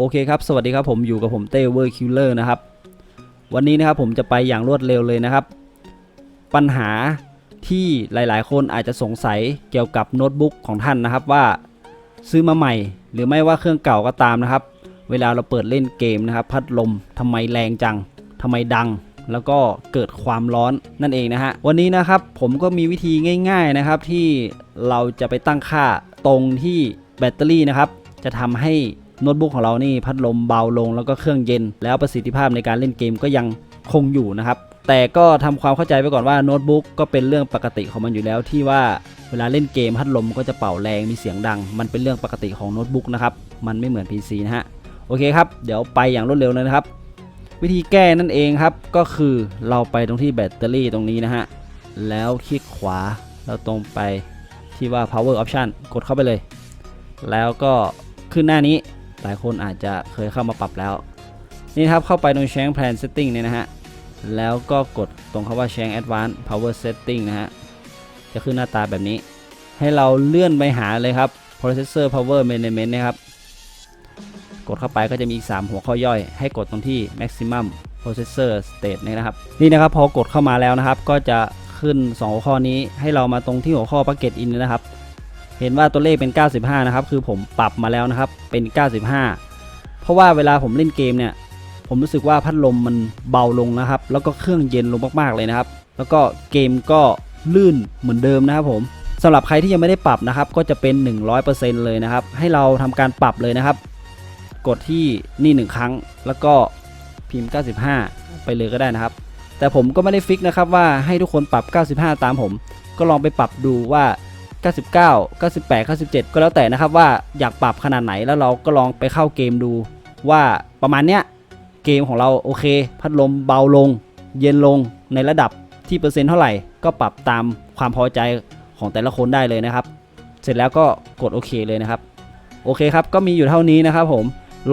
โอเคครับ สวัสดีครับผมอยู่กับผมเต้เวอร์คิลเลอร์นะครับ วันนี้นะครับผมจะไปอย่างรวดเร็วเลยนะครับ ปัญหาที่หลายๆ คนอาจจะสงสัยเกี่ยวกับโน้ตบุ๊กของท่านนะครับว่าซื้อมาใหม่ หรือไม่ว่าเครื่องเก่าก็ตามนะครับ เวลาเราเปิดเล่นเกมนะครับ พัดลมทำไมแรงจังทำไมดัง แล้วก็เกิดความร้อนนั่นเองนะฮะวันนี้นะครับผมก็มีวิธีง่าย ๆนะครับที่เราจะไปตั้งค่าตรงที่แบตเตอรี่นะครับ จะทำให้ โน้ตบุ๊กของเรานี่พัดลมเบาลงแล้วก็เครื่องเย็น แล้วประสิทธิภาพในการเล่นเกมก็ยังคงอยู่นะครับ แต่ก็ทำความเข้าใจไปก่อนว่าโน้ตบุ๊กก็เป็นเรื่องปกติของมันอยู่แล้วที่ว่าเวลาเล่นเกมพัดลมก็จะเป่าแรงมีเสียงดัง มันเป็นเรื่องปกติของโน้ตบุ๊กนะครับ มันไม่เหมือน PC นะฮะ โอเคครับ เดี๋ยวไปอย่างรวดเร็วเลยนะครับ วิธีแก้นั่นเองครับ ก็คือเราไปตรงที่แบตเตอรี่ตรงนี้นะฮะ แล้วคลิกขวาแล้วตรงไปที่ว่า power option กดเข้าไปเลย แล้วก็ขึ้นหน้านี้ หลายคนอาจจะเคยเข้ามาปรับแล้ว นี่ครับเข้าไปตรง Change Plan Setting เนี่ยนะฮะ แล้วก็กดตรงคำว่า Change Advanced Power Setting นะฮะ จะขึ้นหน้าตาแบบนี้ ให้เราเลื่อนไปหาเลยครับ Processor Power Management นะครับ กดเข้าไปก็จะมีอีก 3 หัวข้อย่อย ให้กดตรงที่ Maximum Processor State นะครับ นี่นะครับพอกดเข้ามาแล้วนะครับ ก็จะขึ้น 2 หัวข้อนี้ให้เรามาตรงที่หัวข้อ Packet In นะครับ เห็นว่าตัวเลขเป็น 95 นะครับ คือผมปรับมาแล้วนะครับเป็น 95 เพราะว่าเวลาผมเล่นเกมเนี่ย ผมรู้สึกว่าพัดลมมันเบาลงนะครับ แล้วก็เครื่องเย็นลงมากๆเลยนะครับ แล้วก็เกมก็ลื่นเหมือนเดิมนะครับผมสำหรับใครที่ยังไม่ได้ปรับนะครับ ก็จะเป็น 100%เลยนะครับ ให้เราทำการปรับเลยนะครับ กดที่นี่ 1 ครั้ง แล้วก็พิมพ์ 95 ไปเลยก็ได้นะครับ แต่ผมก็ไม่ได้ฟิกนะครับว่าให้ทุกคนปรับ 95 ตามผม ก็ลองไปปรับดูว่า 99 98 97 ก็แล้วแต่นะครับว่าอยากปรับขนาดไหนแล้วเราก็ลองไปเข้าเกมดู ว่าประมาณเนี้ยเกมของเราโอเค พัดลมเบาลง เย็นลงในระดับที่เปอร์เซ็นต์เท่าไหร่ก็ปรับตามความพอใจของแต่ละคนได้เลยนะครับ เสร็จแล้วก็กดโอเคเลยนะครับ โอเคครับก็มีอยู่เท่านี้นะครับผม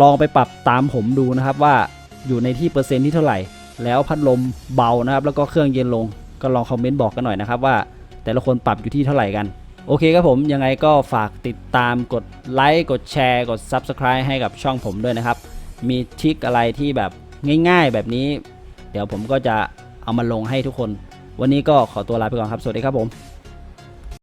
ลองไปปรับตามผมดูนะครับว่าอยู่ในที่เปอร์เซ็นต์ที่เท่าไหร่ แล้วพัดลมเบานะครับ แล้วก็เครื่องเย็นลงก็ลองคอมเมนต์บอกกันหน่อยนะครับว่าแต่ละคนปรับอยู่ที่เท่าไหร่กัน โอเคครับผมยังไงก็ฝากติดตามกดไลค์กดแชร์ กด Subscribe ให้กับช่องผมด้วยนะครับ มีทริคอะไรที่แบบง่ายๆแบบนี้ เดี๋ยวผมก็จะเอามาลงให้ทุกคน วันนี้ก็ขอตัวลาไปก่อนครับ สวัสดีครับผม